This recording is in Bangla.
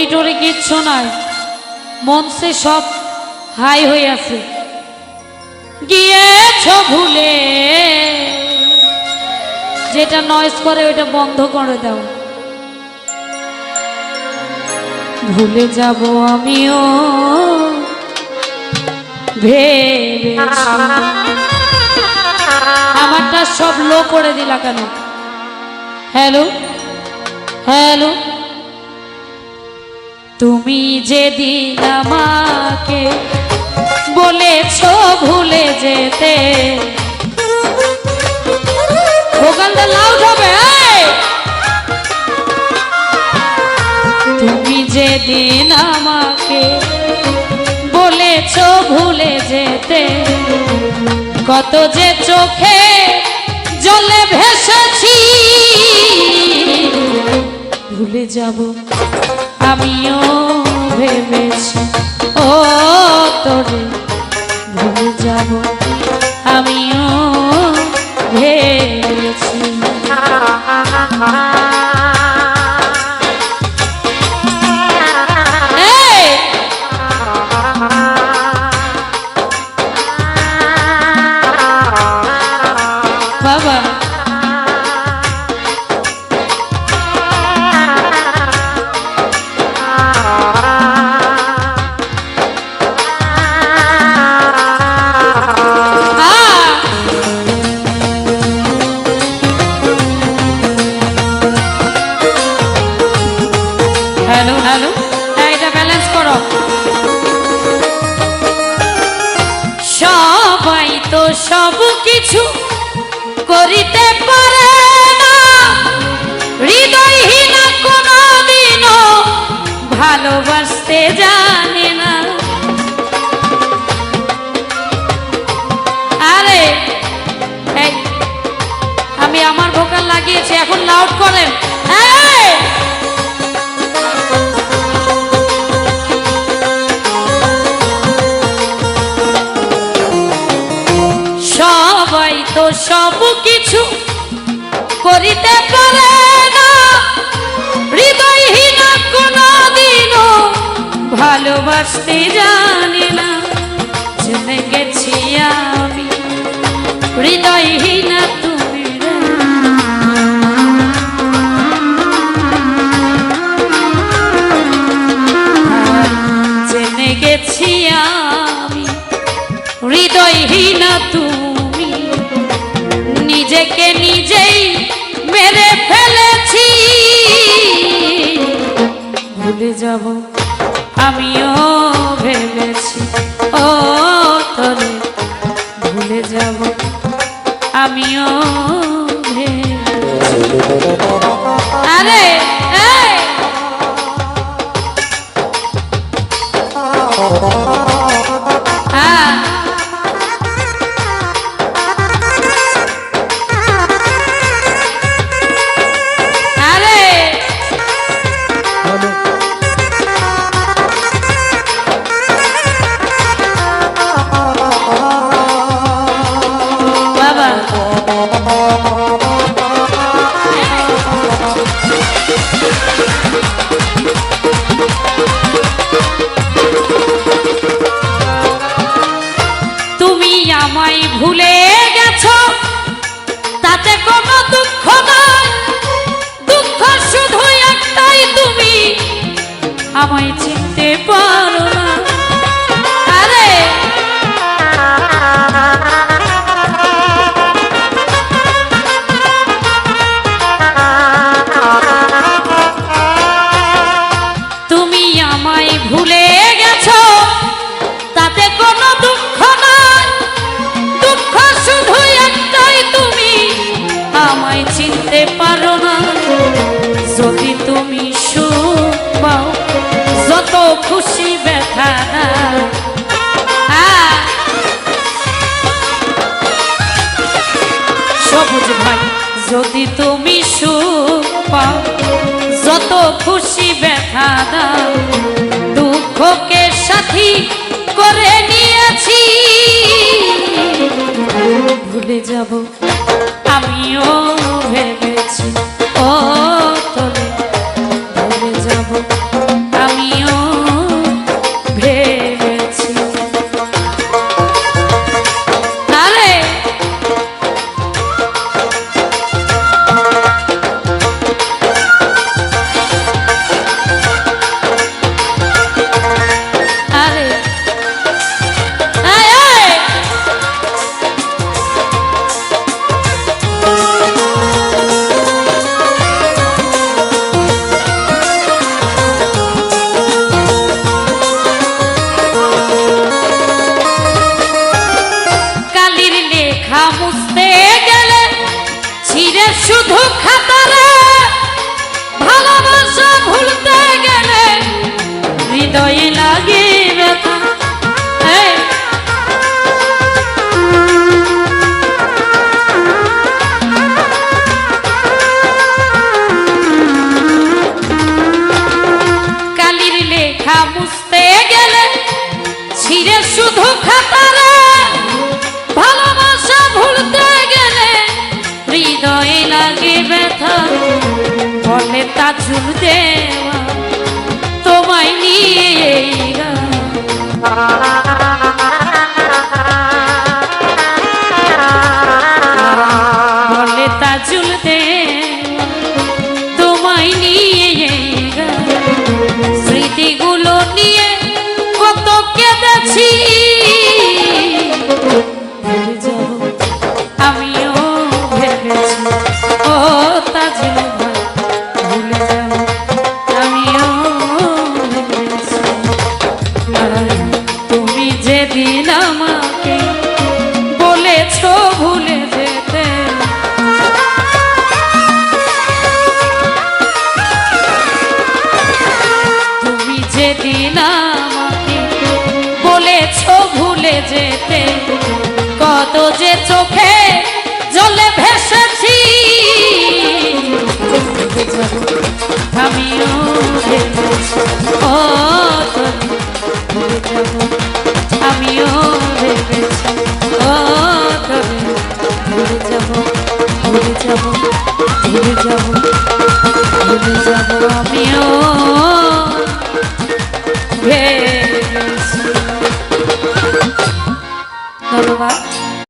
মনিটরে কিচ্ছু নাই। মঞ্চে সব হাই হয়ে আছে। গিয়েছ ভুলে? যেটা নয়েজ করে ওইটা বন্ধ করে দাও। ভুলে যাব আমিও। ভেবে আমারটা সব লো করে দিলা কেন? হ্যালো হ্যালো তুমি যেদিন আমাকে বলেছ ভুলে যেতে ভোকালটা লাউড হবে! তুমি যেদিন আমাকে বলেছ ভুলে যেতে, কত যে চোখে জলে ভেসেছি, ভুলে যাব আমিও তো সব কিছু করিতে পারে না। হৃদয়হীন কোনদিনও ভালোবাসতে জানে না। আরে আমি আমার ভোকাল লাগিয়েছি, এখন লাউড করেন এই! তো সব কিছু করিতে পারে না। হৃদয়হীন কোনদিনও ভালোবাসতে জানে না। জেনে গেছি আমি, হৃদয়হীন তুমি জেনে গেছি আমি, হৃদয়হীন তুমি নিজেকে নিজেই মেরে ফেলেছি। ভুলে যাব আমিও ভেবেছি ও তোরে আমায় ভুলে গেছ? তাতে কোনো দুঃখ দুঃখ শুধু একটাই তুমি। আমায় চিনতে পারো না। সবুজ ভাই, যদি তুমি সুখ পাও, যত খুশি ব্যথা দাও, দুঃখকে সাথী করে নিয়েছি। ভুলে যাব, আমিও লেখা মুছতে গেলে ছিঁড়ে শুধু খাতারে। ভালোবাসা ভুলতে গেলে হৃদয়ে লাগে ব্যথা। তাজুল দেওয়া তোমায় নিয়ে it's okay.